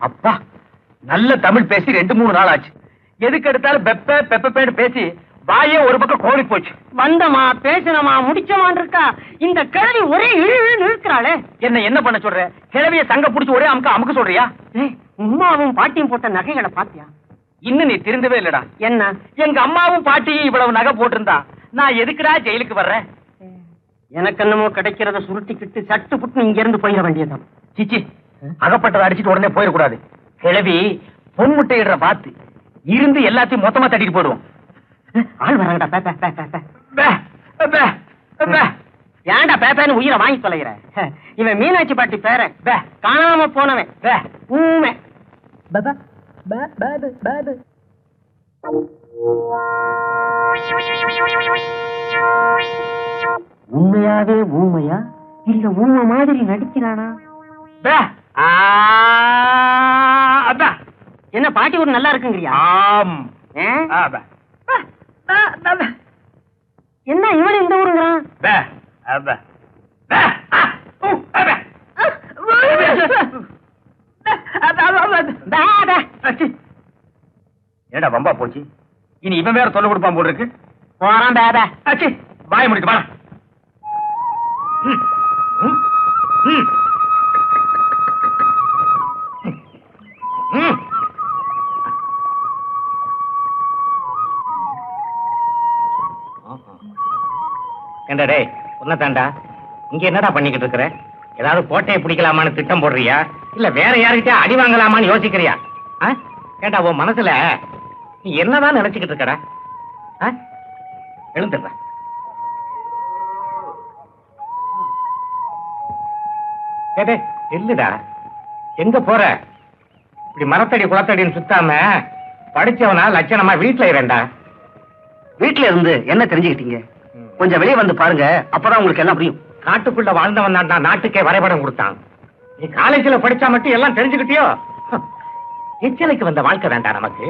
அப்பா நல்ல தமிழ் பேசி ரெண்டு மூணு நாள் ஆச்சு. எதுக்கு எடுத்தாலும் பெப்ப பெப்பேன்னு பேசி வாயே ஒரு பக்கம் கோழி போச்சு. வந்தமா பேசினமா முடிச்சமான் இருக்கா? இந்த கிழவி ஒரே இழு இழுன்னு இழுக்கிறாளே. என்ன என்ன பண்ண சொல்ற? கிழவிய சங்க புடிச்சு ஒரே அமுக்க அமுக்க சொல்றியா? ஏய், உம்மாவும் பாட்டியும் போட்ட நகைகளை பாத்தியா? இன்னும் நீ திருந்தவே இல்லடா. என்ன? எங்க அம்மாவும் பாட்டியும் இவ்வளவு நகை போட்டிருந்தா நான் எதுக்குடா ஜெயிலுக்கு வர்றேன்? எனக்கு என்னமோ கிடைக்கிறத சுருட்டிக்கிட்டு சட்டு புட்டு இங்க இருந்து போயிட வேண்டியதுதான். சிச்சி அகப்பட்டதை அடிச்சிட்டு உடனே போயிடக்கூடாது. கிழவி பொன் முட்டையிடுற பாத்து இருந்து எல்லாத்தையும் மொத்தமா தட்டிட்டு போடுவோம். ஆள் வராங்கடா பே, பே, பே, பே, பே. பே, பே, பே. ஏன்டா பேப்பேன்னு உயிரை வாங்கி தொலைகிற? இவன் மீனாட்சி பாட்டி பேரன். பே, காணாம போனவன். பே, ஊமை உண்மையாவே ஊமையா? இல்ல ஊமை மாதிரி நடிக்கிறானா? அப்பா. என்ன பாட்டி ஒரு நல்லா இருக்குங்கிறியா? ஆம். என்ன இவன் இந்த ஊருங்கிறான்? பே, ஏடா வம்பா போச்சு? இனி இவன் வேற தொல்லை கொடுப்பான் போல இருக்கு போறான் பே, பே. அச்சி வாய முடிட்டு வாடா. ஏண்டா டேய் உன்னதாண்டா இங்க என்னடா பண்ணிக்கிட்டு இருக்கிற? ஏதாவது கோட்டையை பிடிக்கலாமான்னு திட்டம் போடுறியா? இல்ல வேற யாருக்கிட்ட அடி வாங்கலாமான்னு யோசிக்கிறியா? ஏண்டா உன் மனசுல நீ என்னதான் நினைச்சுக்கிட்டு இருக்கடா? எழுந்துடுற. டேய், இல்லடா. எங்க போற? இப்படி மரத்தடி குளத்தடின்னு சுத்தாம படிச்சவனா லட்சணமா வீட்டுல இரண்டா வீட்டுல இருந்து என்ன தெரிஞ்சுக்கிட்டீங்க? கொஞ்சம் வெளியே வந்து பாருங்க அப்பதான் உங்களுக்கு எல்லாம் புரியும். காட்டுக்குள்ள வாழ்ந்தவன் தான்டா நாட்டுக்கே வரைபடம் கொடுத்தான். நீ காலேஜ்ல படிச்சா மட்டும் எல்லாம் தெரிஞ்சுக்கிட்டியோ? எச்சலைக்கு வந்த வாழ்க்கை வேண்டாம் நமக்கு.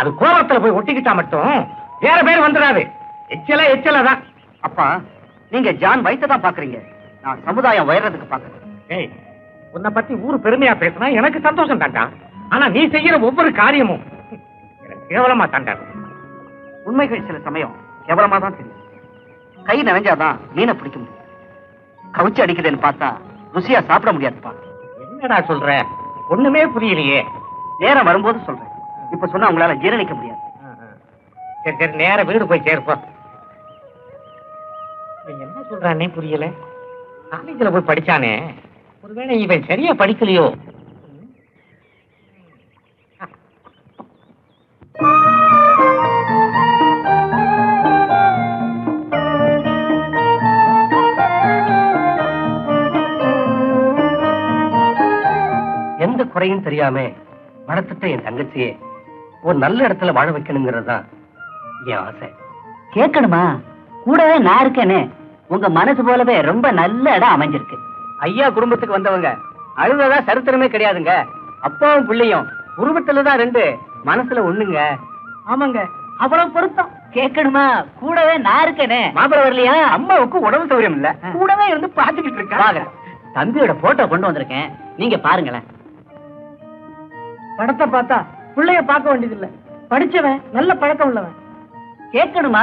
அது கோபத்துல போய் ஒட்டிக்கிட்டா மட்டும் வேற பேர் வந்துடாது. எச்சல எச்சல தான். அப்பா நீங்க ஜான் வயித்தை தான் பாக்குறீங்க. நான் சமுதாயம் உயர்றதுக்கு பாக்குறேன். ஏய் உன்னை பத்தி ஊர் பெருமையா பேசினா எனக்கு சந்தோஷம் தாண்டா. ஆனா நீ செய்யற ஒவ்வொரு காரியமும் கேவலமா தாண்டா. உண்மைகள் சில சமயம் கேவலமா தான் தெரியும். கை நனைஞ்சாதான் மீனை பிடிக்க முடியும். கவுச்சு அடிக்குதுன்னு பார்த்தா ருசியா சாப்பிட முடியாதுப்பா. என்னடா சொல்ற? ஒண்ணுமே புரியலையே. நேரம் வரும்போது சொல்றேன். இப்ப சொன்னா உங்களால ஜீரணிக்க முடியாது. சரி சரி நேர வீடு போய் சேர்ப்போ. இவன் என்ன சொல்றானே புரியல. காலேஜ்ல போய் படிச்சானே. ஒருவேளை இவன் சரியா படிக்கலையோ? எந்த குறையும் தெரியாம வளர்த்துட்ட என் தங்கச்சியே ஒரு நல்ல இடத்துல வாழ வைக்கணுங்கிறது தான் என் ஆசை. கேட்கணுமா? கூடவே நான் இருக்கேனே. உங்க மனசு போலவே ரொம்ப நல்ல இடம் அமைஞ்சிருக்கு. ஐயா குடும்பத்துக்கு வந்தவங்க அழுததா சரித்திரமே கிடையாதுங்க. அப்பாவும் பிள்ளையும் உருவத்துலதான் ரெண்டு மனசுல ஒண்ணுங்க. ஆமாங்க அவ்வளவு பொருத்தம். கேட்கணுமா? கூடவே நான் இருக்கேனே. மாப்பிள வரலையா? அம்மாவுக்கு உடம்பு சௌரியம் இல்ல கூடவே இருந்து பாத்துக்கிட்டு. இருக்கா தம்பியோட போட்டோ கொண்டு வந்திருக்கேன். நீங்க பாருங்களேன். படத்தை பார்த்தா பிள்ளைய பார்க்க வேண்டியது இல்ல படிச்சவன் நல்ல பழக்கம் உள்ளவன். கேட்கணுமா?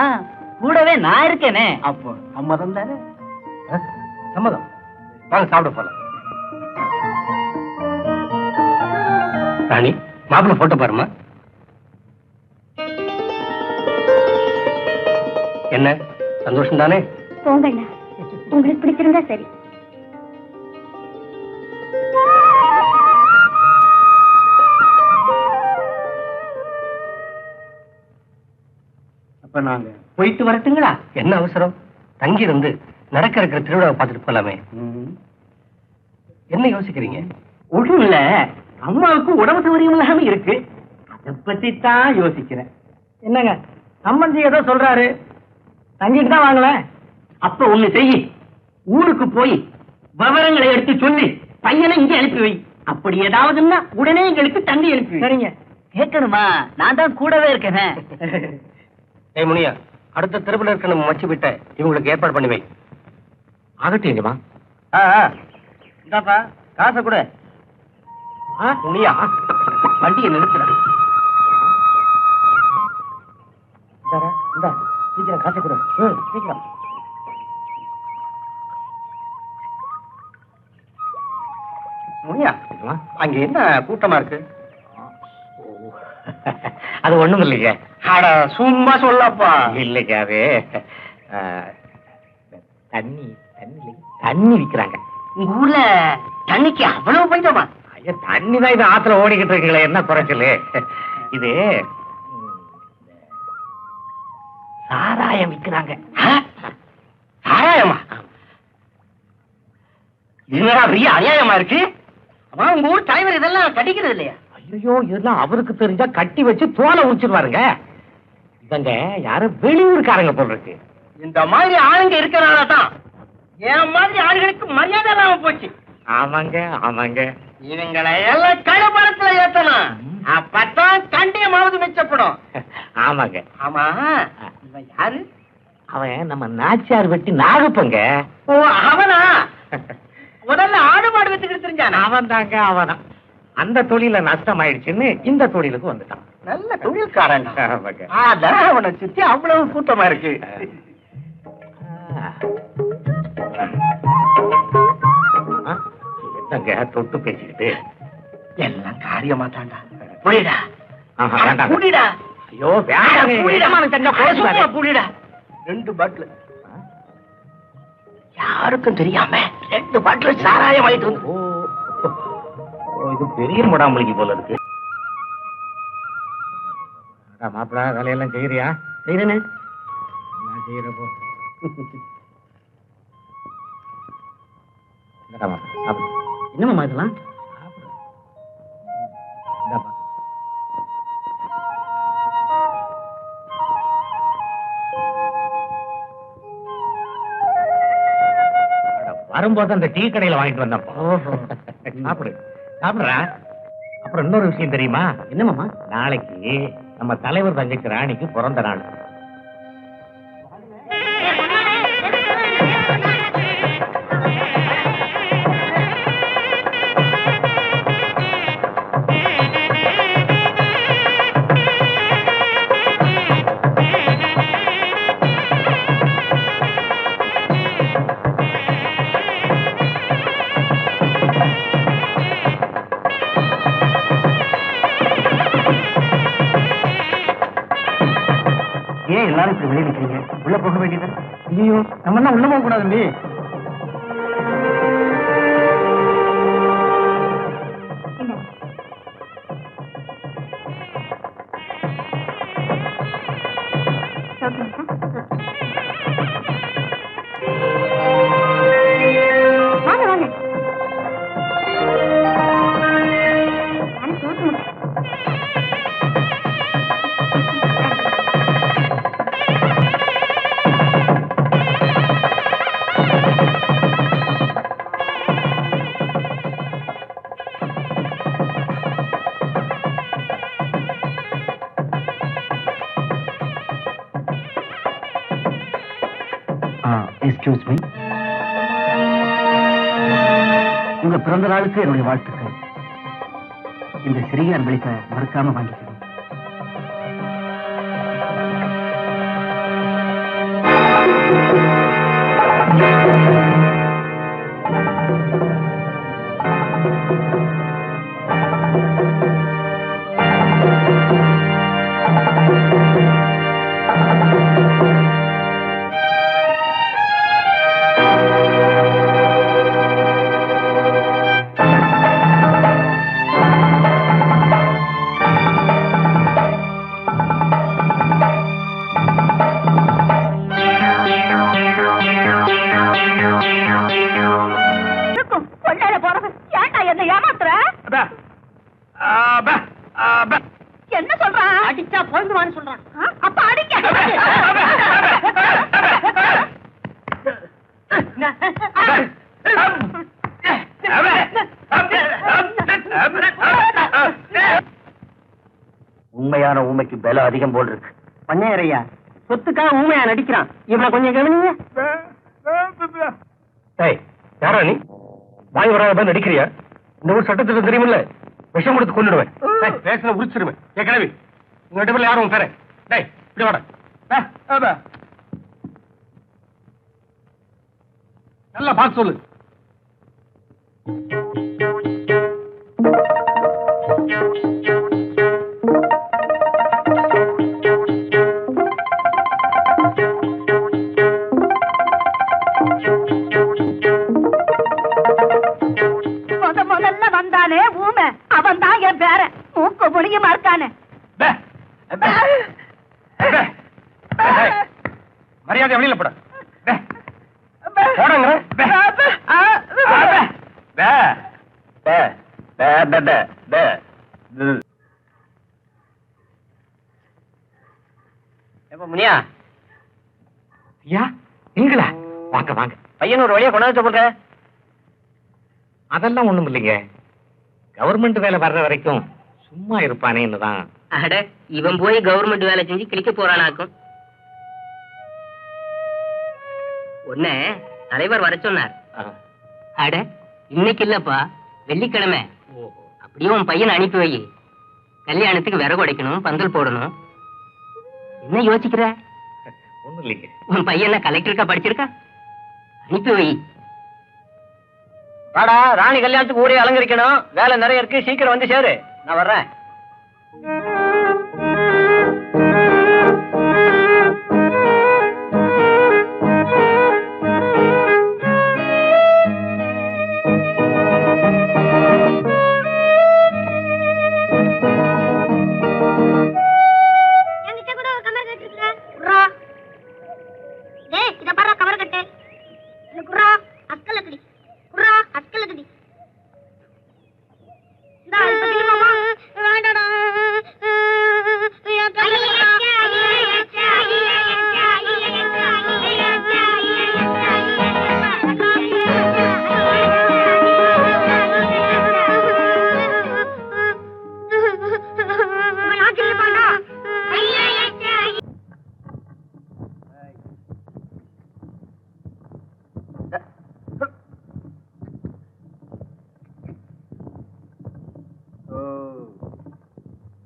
கூடவே நான் இருக்கேனே. அப்போ சம்மதம் தானே? சம்மதம். வாங்க சாப்பிட போலாம். ராணி மாப்பிள்ள போட்டோ பாருமா என்ன? சந்தோஷம் தானே போங்க உங்களுக்கு பிடிச்சிருந்தா சரி. அப்ப நாங்க போயிட்டு வரட்டுங்களா? என்ன அவசரம்? தங்கி இருந்து நடக்க இருக்கிற திருவிழாவை பார்த்துட்டு போலாமே. என்ன யோசிக்கிறீங்க? ஒண்ணும் இல்ல அம்மாவுக்கு உடம்பு சௌகரியம் இல்லாம இருக்கு. அதை பத்தி தான் யோசிக்கிறேன். என்னங்க சம்பந்தி ஏதோ சொல்றாரு. தங்கிட்டு தான் வாங்கலேன் அப்ப ஒண்ணு செய் ஊருக்கு போய் விவரங்களை எடுத்து சொல்லி பையனை இங்க அனுப்பி வை. அப்படி ஏதாவதுன்னா உடனே எங்களுக்கு தண்ணி அனுப்பி. சரிங்க. கேட்கணுமா? நான் தான் கூடவே இருக்கேன். ஏய் முனியா அடுத்த தெருவில் இருக்க நம்ம மச்சு விட்ட இவங்களுக்கு ஏற்பாடு பண்ணி வை. ஆகட்டும் எங்கம்மா. இந்தாப்பா காசை கொடு. துணியா வண்டியை நிறுத்துற சீக்கிரம் காசை கொடு. சீக்கிரம். முனியா அங்க என்ன கூட்டமா இருக்கு? அது ஒண்ணும் இல்லைங்க அட சும்மா சொல்லப்பா. இல்லைங்க அது தண்ணி தண்ணி. தண்ணி விக்கிறாங்க. உங்க ஊர்ல தண்ணிக்கு அவ்வளவு பஞ்சமா? ஐயா தண்ணி தான் இது ஆத்துல ஓடிக்கிட்டு இருக்குங்களே என்ன குறைச்சலு? இது சாராயம் விக்கிறாங்க. சாராயமா? பெரிய அநியாயமா இருக்கு. உங்க ஊர் தலைவர் இதெல்லாம் கட்டிக்கிறது இல்லையா? ஐயோ இதெல்லாம் அவருக்கு தெரிஞ்சா கட்டி வச்சு தோலை உரிச்சிருவாருங்க. இவங்க யாரும் வெளியூருக்காரங்க போல் இருக்கு. இந்த மாதிரி ஆளுங்க இருக்கறனால தான் என் மாதிரி ஆளுகளுக்கு மரியாதை இல்லாம போச்சு. ஆமாங்க ஆமாங்க. இவங்களை எல்லாம் கழுபரத்துல ஏத்தணும். அப்பதான் கண்டியமாவது மிச்சப்படும். ஆமாங்க. ஆமா இவன் யாரு? அவன் நம்ம நாச்சியார் வெட்டி நாகப்பங்க. ஓ அவனா? முதல்ல ஆடு மாடு வச்சுக்கிட்டு தெரிஞ்சானா? அவன் தாங்க அவன். அந்த தொழில நஷ்டம் ஆயிடுச்சுன்னு இந்த தொழிலுக்கு வந்துட்டான். நல்ல தொழில்காரன். அதான் அவனை சுத்தி அவ்வளவு கூட்டமா இருக்கு. என்னங்க தொட்டு பேசிக்கிட்டு? எல்லாம் காரியமா தாண்டா புரியுடா ஆஹா, வேண்டாம். புடிடா ஐயோ போச்சுவாரு. புடிடா ரெண்டு பாட்டில். யாருக்கும் தெரியாம ரெண்டு பாட்டில் சாராயம் வாங்கிட்டு வந்து ஓ ஓ, இது பெரிய முடாமலிக்கு போல இருக்கு. மாப்பிள வேலையெல்லாம் செய்யறியா? செய்யறேன்னு என்ன செய்யறப்போ. என்னம்மா இதெல்லாம்? வரும்போது அந்த டீ கடையில வாங்கிட்டு வந்தப்போ. சாப்பிடு. சாப்பிடுறா. அப்புறம் இன்னொரு விஷயம் தெரியுமா? என்னமாமா நாளைக்கு நம்ம தலைவர் தங்கச்சி ராணிக்கு பிறந்த நாள். பிறந்த நாளுக்கு என்னுடைய வாழ்த்துக்கள். இந்த சிறிய அன்பளிப்பை மறக்காம வாங்கிக்கணும் உண்மையான ஊமைக்கு பலம் அதிகம் போல் இருக்கு. பண்ணையரையா? சொத்துக்காக ஊமையா நடிக்கிறான். இவனை கொஞ்சம் கவனிங்க. யாரா நீ? வாய் வராத நடிக்கிறியா? இந்த ஊர் சட்டத்துக்கு தெரியுமில்ல? விஷம் கொடுத்து கொண்டுடுவேன் டேய் பேசல உரிச்சிருவேன். ஏ கிளவி உங்க ரெண்டு பேர்ல யாரும் பேர? டேய் இப்படி வாடா. நல்லா பார்த்து சொல்லு. முடியுமா இருக்கானே மரியாதை வெளியில போட முனியா ஐயா நீங்களா வாங்க வாங்க பையன் ஒரு வழியா கொண்டாந்து சொல்ற அதெல்லாம் ஒண்ணும் இல்லைங்க கவர்மெண்ட் வேலை வர்ற வரைக்கும் சும்மா இருப்பானேன்னு தான். அட இவன் போய் கவர்மெண்ட் வேலை செஞ்சு கிழிக்க போறானாக்கும். ஒண்ணு தலைவர் வர சொன்னார். அட இன்னைக்கு இல்லப்பா வெள்ளிக்கிழமை. அப்படியே உன் பையனை அனுப்பி வை. கல்யாணத்துக்கு விறகு உடைக்கணும் பந்தல் போடணும். என்ன யோசிக்கிற? ஒண்ணும் இல்லைங்க. உன் பையன் கலெக்டருக்கா படிச்சிருக்கா? அனுப்பி வை. வாடா ராணி கல்யாணத்துக்கு ஊரே அலங்கரிக்கணும். வேலை நிறைய இருக்கு சீக்கிரம் வந்து சேரு. நான் வர்றேன்.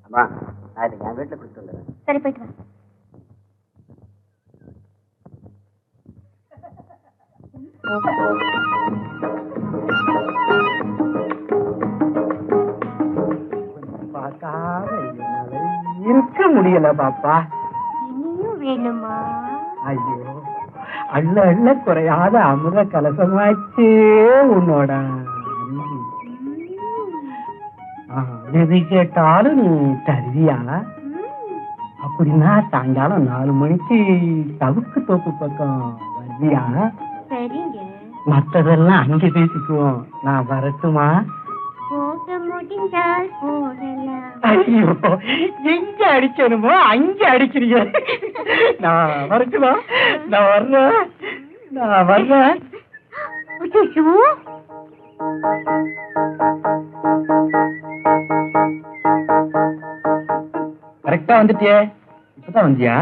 அம்மா நான் இதை என் வீட்டுல கொடுத்து வந்துடுறேன். சரி போயிட்டு வா. பார்க்காத என்னால இருக்க முடியல பாப்பா. இனியும் வேணுமா? ஐயோ அள்ள அள்ள குறையாத அமிர்த கலசமாச்சே உன்னோட. எது கேட்டாலும் நீ தருவியா அப்படின்னா சாயங்காலம் நாலு மணிக்கு தவுக்கு தோப்பு பக்கம் வருவியா? சரிங்க. மத்ததெல்லாம் அங்க பேசிக்குவோம். நான் வரட்டுமா? ஐயோ எங்க அடிக்கணுமோ அங்க அடிக்கிறீங்க. நான் வரட்டுமா? நான் வர்றேன். நான் வர்றேன். கரெக்டா வந்துட்டியே. இப்பதான் வந்தியா?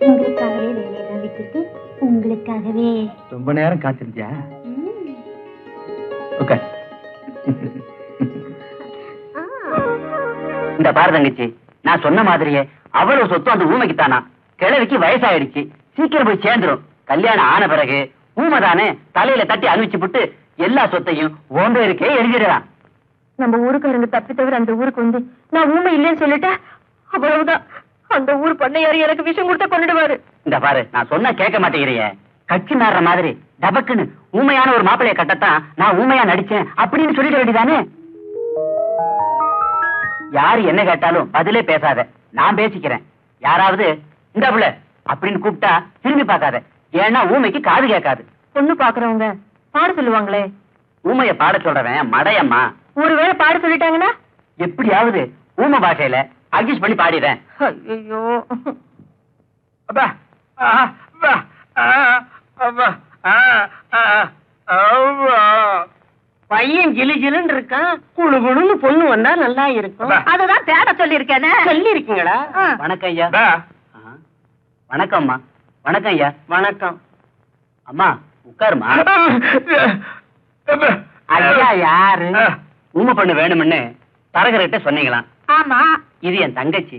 உங்களுக்காகவே வேலையெல்லாம் விட்டுட்டு உங்களுக்காகவே. ரொம்ப நேரம் காத்திருந்தியா. ஓகே. இந்த பாரு தங்கச்சி நான் சொன்ன மாதிரியே அவ்வளவு சொத்து அந்த ஊமைக்கு தானா கிழவிக்கு வயசாயிடுச்சு. சீக்கிரம் போய் சேர்ந்துரும். கல்யாணம் ஆன பிறகு ஊமை தானே தலையில தட்டி அனுப்பிச்சு விட்டு எல்லா சொத்தையும் ஓன் பேருக்கே எழுதிடலாம் நம்ம ஊருக்காரங்க தப்பி தவிர அந்த ஊருக்கு வந்து நான் ஊமை இல்லைன்னு சொல்லிட்டா அவ்வளவுதான். அந்த ஊர் பண்ணையாரு எனக்கு விஷம் கொடுத்தா கொண்டுடுவாரு இந்த பாரு நான் சொன்னா கேட்க மாட்டேங்கிறிய. கட்சி மாறுற மாதிரி டபக்குன்னு ஊமையான ஒரு மாப்பிளைய கட்டத்தான் நான் ஊமையா நடிச்சேன் அப்படின்னு சொல்லிட வேண்டியதானே? யாரு என்ன கேட்டாலும் பதிலே பேசாத. நான் பேசிக்கிறேன். யாராவது இந்த புள்ள அப்படின்னு கூப்பிட்டா திரும்பி பார்க்காத. ஏன்னா ஊமைக்கு காது கேட்காது. பொண்ணு பாக்குறவங்க பாட சொல்லுவாங்களே. ஊமைய பாட சொல்றவன் மடையம்மா. ஒருவேளை பாட சொல்லிட்டாங்கன்னா? எப்படியாவது ஊமை பாஷையில அட்ஜஸ்ட் பண்ணி பாடிடுறேன். ஐயோ அப்பா ஆ, அப்பா ஆ, அப்பா ஆ, ஆ, அப்பா பை பையன் ஜிலு ஜிலுன்னு இருக்கான் குழு குழுன்னு பொண்ணு வந்தா நல்லா இருக்கும். அதுதான் தேட சொல்லி இருக்கேனே சொல்லி இருக்கீங்களா வணக்கம் ஐயா. வணக்கம் அம்மா. வணக்கம் ஐயா. வணக்கம். அம்மா உட்காருமா. ஐயா யாரு. ஊமை பண்ணு வேணும்னு தரகர்கிட்ட சொன்னீங்களாம். ஆமா. இது என் தங்கச்சி.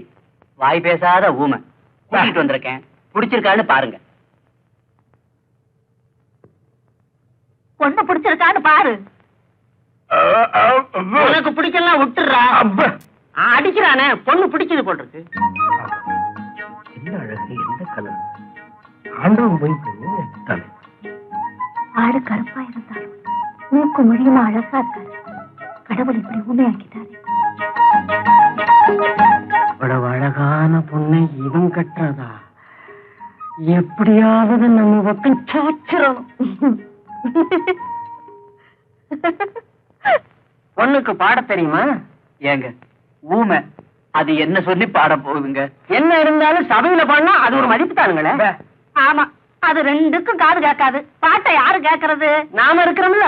வாய் பேசாத ஊமை. கூட்டிட்டு வந்திருக்கேன். பிடிச்சிருக்கான்னு பாருங்க. பொண்ணு பிடிச்சிருக்கான்னு பாரு. உனக்கு பிடிக்கலாம் விட்டுறா அப்பா. அடிக்கிறானே. பொண்ணு பிடிச்சது போல் இருக்கு என்ன அழகு எந்த கலர்? ஆண்டவன் போய் தலை. ஆடு கருப்பா இருந்தாலும் மூக்கு மொழியுமா அழகா இருக்காரு கடவுள் இப்படி ஊமையாக்கிட்டாரு இவ்வளவு அழகான பொண்ணை இவன் கட்டுறதா எப்படியாவது நம்ம பக்கம் சாச்சிடணும். பொண்ணுக்கு பாட தெரியுமா? ஏங்க ஊமை. அது என்ன சொல்லி பாட போகுதுங்க? என்ன இருந்தாலும் சபையில பாடினா அது ஒரு மதிப்பு தானுங்களே. ஆமா அது ரெண்டுக்கும் காது கேட்காது. பாட்டை யாரு கேக்குறது நாம இருக்கிறோம்ல.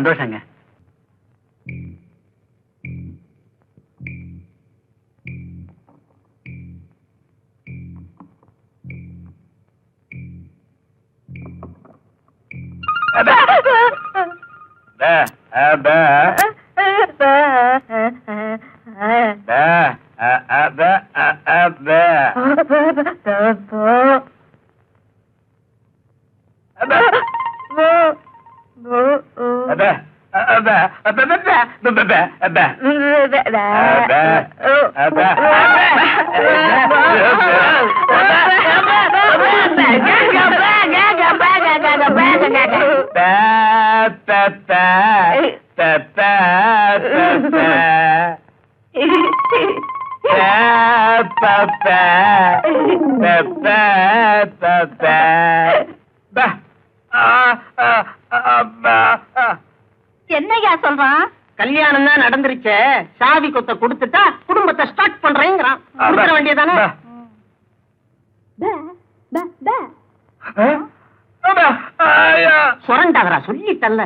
Andrés சுரண்டாதரா சொல்லிட்டல்ல.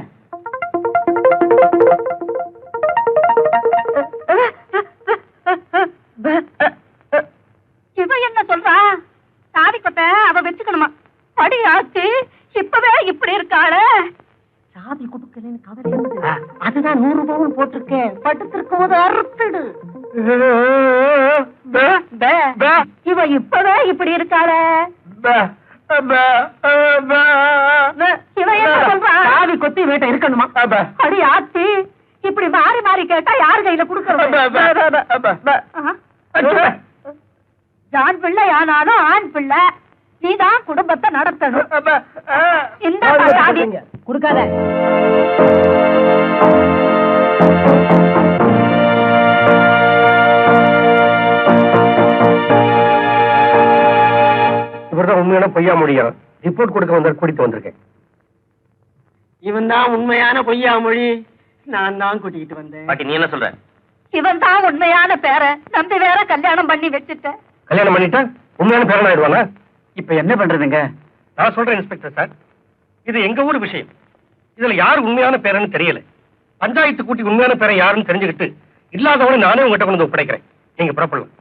உண்மையான பொய்யா முடியும் ரிப்போர்ட் கொடுக்க வந்த கூட்டிட்டு வந்திருக்கேன். இவன் தான் உண்மையான பொய்யா மொழி. நான் தான் கூட்டிகிட்டு வந்தேன். பாட்டி நீ என்ன சொல்ற? இவன் தான் உண்மையான பேர நம்பி வேற கல்யாணம் பண்ணி வச்சுட்ட. கல்யாணம் பண்ணிட்டா? உண்மையான பேரன் ஆயிடுவானா? இப்ப என்ன பண்றதுங்க? நான் சொல்றேன் இன்ஸ்பெக்டர் சார் இது எங்க ஊர் விஷயம். இதுல யார் உண்மையான பேரன்னு தெரியல. பஞ்சாயத்து கூட்டி உண்மையான பேரை யாருன்னு தெரிஞ்சுக்கிட்டு இல்லாதவனை நானே உங்ககிட்ட கொண்டு ஒப்படைக்கிறேன். நீங்க புறப்படலாம்.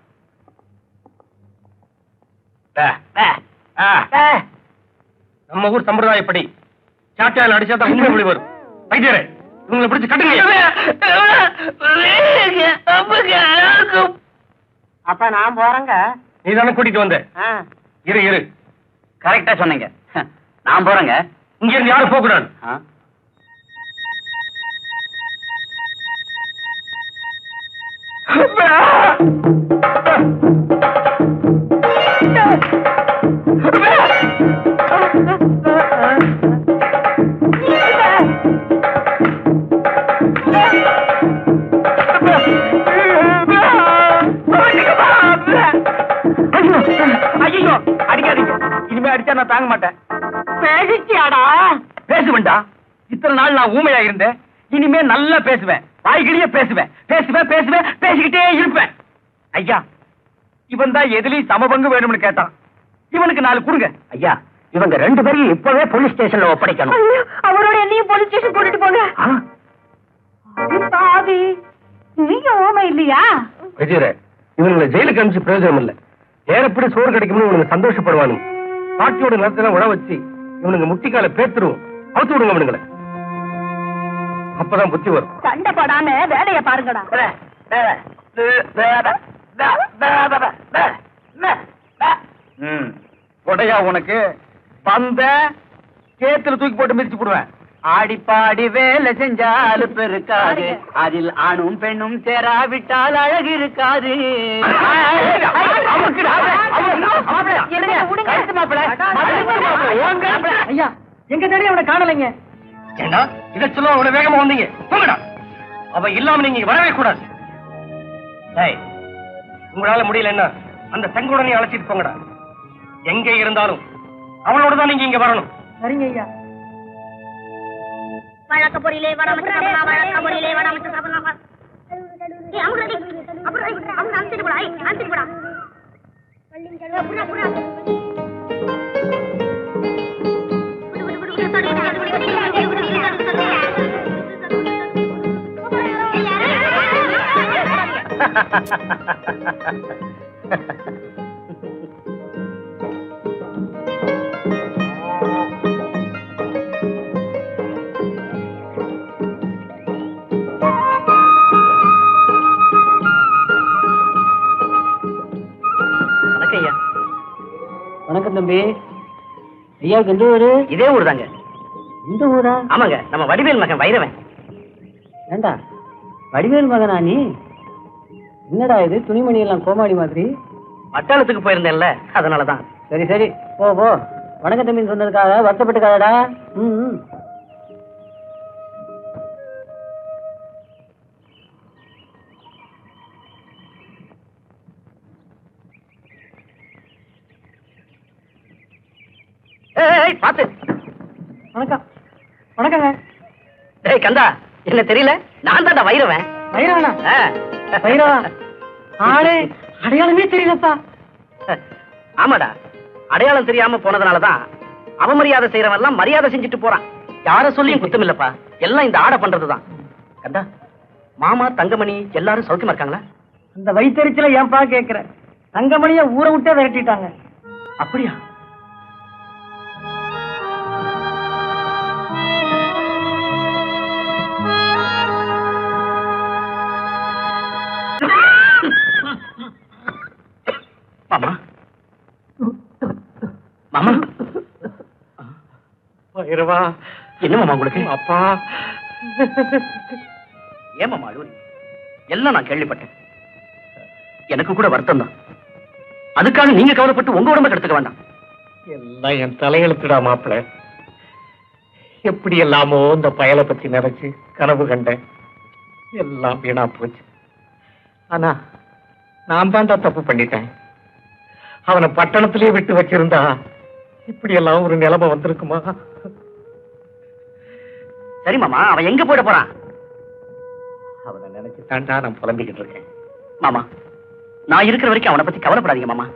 நம்ம ஊர் சம்பிரதாயப்படி. சாட்டியால் அடிச்சா தான் உண்மை வெளி வரும். வைத்தியரே இவங்களை பிடிச்சு கட்டுங்க. அப்ப நான் போறேங்க. நீ தானே கூட்டிட்டு வந்த. இரு இரு. கரெக்டா சொன்னீங்க. நான் போறேங்க. இங்க இருந்து யாரும் போக கூடாது ஆ? மாட்டேன். பேசிச்சியாடா பேசுவேன்டா. இத்தனை நாள் நான் ஊமையா இருந்தேன். இனிமே நல்லா பேசுவேன். வாய்கிழிய பேசுவேன். பேசுவேன் பேசுவேன் பேசிக்கிட்டே இருப்பேன். ஐயா இவன் தான் எதுலயும் சமபங்கு வேணும்னு கேட்டான். இவனுக்கு நாலு கொடுங்க. ஐயா இவங்க ரெண்டு பேரையும் இப்பவே போலீஸ் ஸ்டேஷன்ல ஒப்படைக்கணும். அவரோட என்னையும் போலீஸ் ஸ்டேஷன் கூட்டிட்டு போங்க. பாவி நீங்க ஓமை இல்லையா? விஜயரே இவங்களை ஜெயிலுக்கு அனுப்பிச்சு பிரயோஜனம் இல்ல ஏறப்படி சோறு கிடைக்கும்னு இவனுங்க சந்தோஷப்படுவானுங்க. பாட்டியோட நிலத்தெல்லாம் உழ வச்சு இவனுங்க முட்டிக்கால பேத்துருவோம் அவுத்து விடுங்க இவனுங்களை அப்பதான் புத்தி வரும் சண்டை போடாம வேலைய பாருங்கடா ம். கொடையா உனக்கு பந்த சேத்துல தூக்கி போட்டு மிதிச்சு போடுவேன் ஆடி பாடி வேலை செஞ்சாலு பெருக்காது. அதில் ஆணும் பெண்ணும் சேராவிட்டால் அழகு இருக்காது ஐயா எங்க தேடி அவனை காணலைங்க? ஏண்டா? இதை சொல்ல அவ்வளவு வேகமா வந்தீங்க. போங்கடா. அவ இல்லாம நீங்க வரவே கூடாது. டேய் உங்களால முடியலன்னா அந்த செங்குடனை அழைச்சிட்டு போங்கடா. எங்க இருந்தாலும் அவளோட தான் நீங்க இங்க வரணும். சரிங்க ஐயா. வழக்க வடமட்டு சாப்பிடலாம் வழக்க சாப்பிடலாம் ஏய் அவங்க அனுப்பிட்டு போடா. அனுப்பிட்டு போடா. புறா புறா வணக்கம் வணக்கம் தம்பி. ஐயாவுக்கு எந்த ஊரு? இதே ஊர் தாங்க இந்த ஊரா? ஆமாங்க நம்ம வடிவேல் மகன் வைரவன். ஏண்டா? வடிவேல் மகனா நீ? என்னடா இது துணிமணி எல்லாம் கோமாளி மாதிரி? மட்டாளத்துக்கு போயிருந்தேன்ல அதனாலதான். சரி சரி. போ போ. வணக்கம் தம்பின்னு சொன்னதுக்காக வருத்தப்பட்டுக்காதடா. ம் ம். ஏய் பாத்து வணக்கம். வணக்கங்க. டேய் கந்தா என்ன தெரியல? நான் தான்டா வைரவன். வைரவனா. வைரவா? ஆளே அடையாளமே தெரியலப்பா. ஆமாடா. அடையாளம் தெரியாம போனதுனாலதான் அவமரியாதை செய்யறவன் எல்லாம் மரியாதை செஞ்சுட்டு போறான். யார சொல்லியும் குத்தம் இல்லப்பா எல்லாம் இந்த ஆடை பண்றதுதான். கந்தா மாமா தங்கமணி எல்லாரும் சௌக்கியமா இருக்காங்களா? அந்த வயிற்றுல ஏன்பா கேக்குற? தங்கமணிய ஊரை விட்டே விரட்டிட்டாங்க. அப்படியா? மாமா. மாமா. வைரவா என்ன மாமா உங்களுக்கு? அப்பா. ஏமாமா அழுவுறீங்க எல்லாம் நான் கேள்விப்பட்டேன். எனக்கு கூட வருத்தம் தான். அதுக்காக நீங்க கவலைப்பட்டு உங்க உடம்ப கெடுத்துக்க வேண்டாம். எல்லாம் என் தலையெழுத்துடா மாப்பிள. எப்படி எல்லாமோ இந்த பயலை பத்தி நினைச்சு கனவு கண்டேன். எல்லாம் வீணா போச்சு. ஆனா நான் தான்டா தப்பு பண்ணிட்டேன். அவனை பட்டணத்திலேயே விட்டு வச்சிருந்தா இப்படி எல்லாம் ஒரு நிலைமை வந்திருக்குமா? சரி மாமா அவன் எங்க போயிட போறான்? அவனை நினைச்சு தாண்டா நான் புலம்பிக்கிட்டு இருக்கேன். மாமா நான் இருக்கிற வரைக்கும் அவனை பத்தி கவலைப்படாதீங்க மாமா.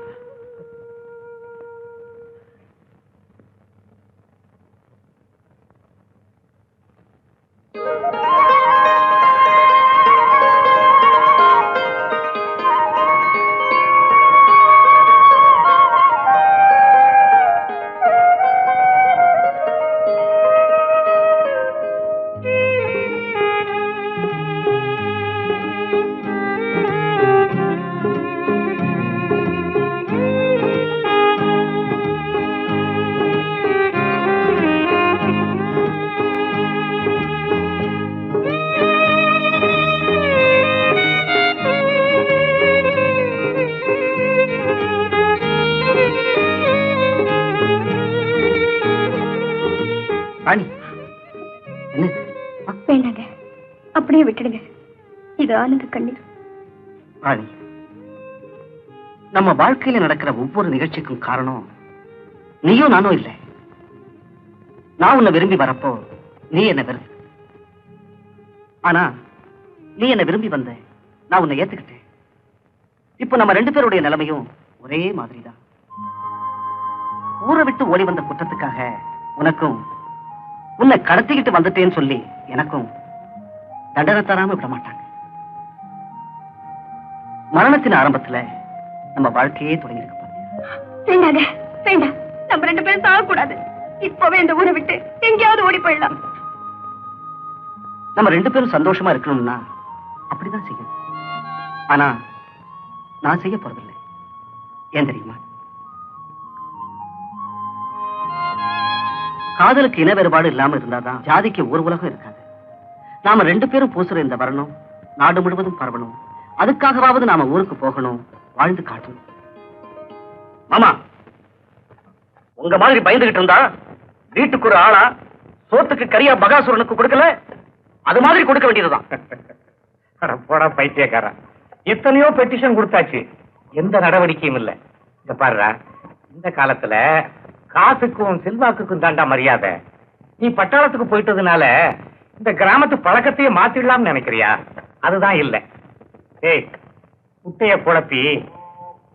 வாழ்க்கையில நடக்கிற ஒவ்வொரு நிகழ்ச்சிக்கும் காரணம் நீயும் நானும் இல்லை. நான் உன்னை விரும்பி வரப்போ நீ என்ன வெறுத்து. ஆனா நீ என்ன விரும்பி வந்த நான் உன்னை ஏத்துக்கிட்டேன். இப்ப நம்ம ரெண்டு பேருடைய நிலைமையும் ஒரே மாதிரிதான். ஊரை விட்டு ஓடி வந்த குற்றத்துக்காக உனக்கும் உன்னை கடத்திக்கிட்டு வந்துட்டேன்னு சொல்லி எனக்கும் தண்டனை தராம விட மாட்டாங்க. மரணத்தின் ஆரம்பத்துல நம்ம வாழ்க்கையே தொடங்கி இருக்கு வேண்டாங்க வேண்டாம். நம்ம ரெண்டு பேரும் சாகக்கூடாது இப்பவே இந்த ஊரை விட்டு எங்கேயாவது ஓடி போயிடலாம். நம்ம ரெண்டு பேரும் சந்தோஷமா இருக்கணும்னா அப்படிதான் செய்யணும். ஆனா நான் செய்ய போறதில்லை. ஏன் தெரியுமா? காதலுக்கு இன வேறுபாடு இல்லாம இருந்தாதான் ஜாதிக்கு ஒரு உலகம் இருக்காது. நாம ரெண்டு பேரும் பூசுற இந்த வரணும் நாடு முழுவதும் பரவணும். அதுக்காகவாவது நாம ஊருக்கு போகணும். வாழ்ந்து காட்டணும் மாமா உங்க மாதிரி பயந்துகிட்டு இருந்தா வீட்டுக்கு ஒரு ஆளா சோத்துக்கு கரியா பகாசுரனுக்கு கொடுக்கல? அது மாதிரி கொடுக்க வேண்டியதுதான். போடா பைத்தியக்காரன் எத்தனையோ பெட்டிஷன் கொடுத்தாச்சு. எந்த நடவடிக்கையும் இல்ல. இந்த பாருடா இந்த காலத்துல காசுக்கும் செல்வாக்குக்கும் தாண்டா மரியாதை. நீ பட்டாளத்துக்கு போயிட்டதுனால இந்த கிராமத்து பழக்கத்தையே மாத்திடலாம்னு நினைக்கிறியா? அதுதான் இல்ல. ஏய் குட்டைய குழப்பி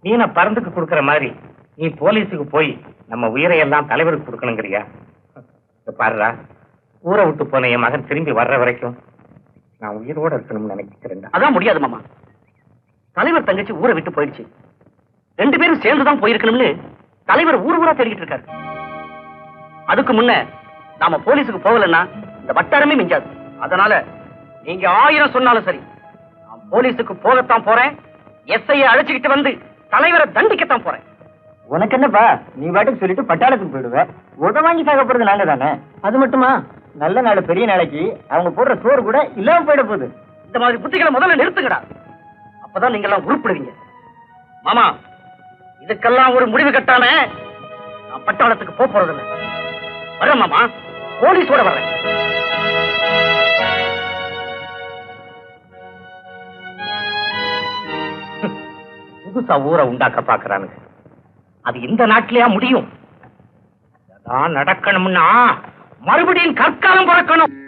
மீனை பறந்துக்கு கொடுக்கற மாதிரி நீ போலீஸுக்கு போய் நம்ம உயிரை எல்லாம் தலைவருக்கு கொடுக்கணுங்கிறியா? பாருடா ஊரை விட்டு போன என் மகன் திரும்பி வர்ற வரைக்கும் நான் உயிரோட இருக்கணும்னு நினைக்கிறேன் அதான் முடியாது மாமா. தலைவர் தங்கச்சி ஊரை விட்டு போயிடுச்சு. ரெண்டு பேரும் சேர்ந்துதான் போயிருக்கணும்னு தலைவர் ஊர் ஊரா தெரிகிட்டு இருக்காரு. அதுக்கு முன்ன நாம போலீஸுக்கு போகலன்னா இந்த வட்டாரமே மிஞ்சாது. அதனால நீங்க ஆயிரம் சொன்னாலும் சரி நான் போலீஸுக்கு போகத்தான் போறேன். எஸ்ஐய அழைச்சுக்கிட்டு வந்து தலைவரை தண்டிக்கத்தான் போறேன். உனக்கு என்னப்பா? நீ பாட்டுக்கு சொல்லிட்டு பட்டாளத்துக்கு போயிடுவ. உத வாங்கி சாக போறது நாங்க தானே? அது மட்டுமா? நல்ல நாள் பெரிய நாளைக்கு. அவங்க போடுற சோறு கூட இல்லாம போயிட போகுது. இந்த மாதிரி புத்திகளை முதல்ல நிறுத்துங்கடா. அப்பதான் நீங்க எல்லாம் உருப்படுவீங்க. மாமா இதுக்கெல்லாம் ஒரு முடிவு கட்டாம நான் பட்டாளத்துக்கு போக போறதில்லை. வரேன் மாமா. போலீஸோட வர்றேன். புதுசா ஊரை உண்டாக்க பாக்குறானுங்க. அது இந்த நாட்டிலேயா முடியும்? நடக்கணும்னா மறுபடியும் கற்காலம் பிறக்கணும்.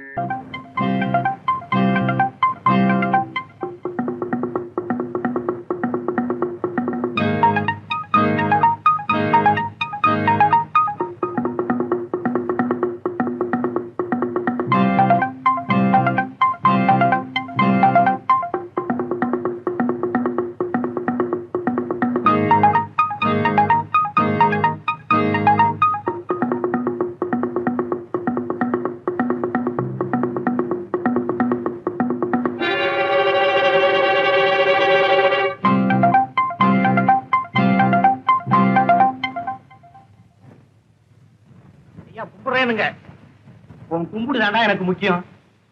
தாண்டா எனக்கு முக்கியம்?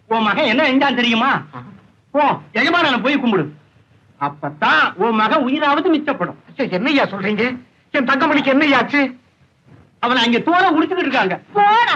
உன் மகன் என்ன செஞ்சான் தெரியுமா? போ எஜமான போய் கும்பிடு. அப்பதான் உன் மகன் உயிராவது மிச்சப்படும். என்னய்யா சொல்றீங்க? என் தங்கமணிக்கு என்னையாச்சு அவனை அங்க தோலை உடிச்சுக்கிட்டு இருக்காங்க. போடா.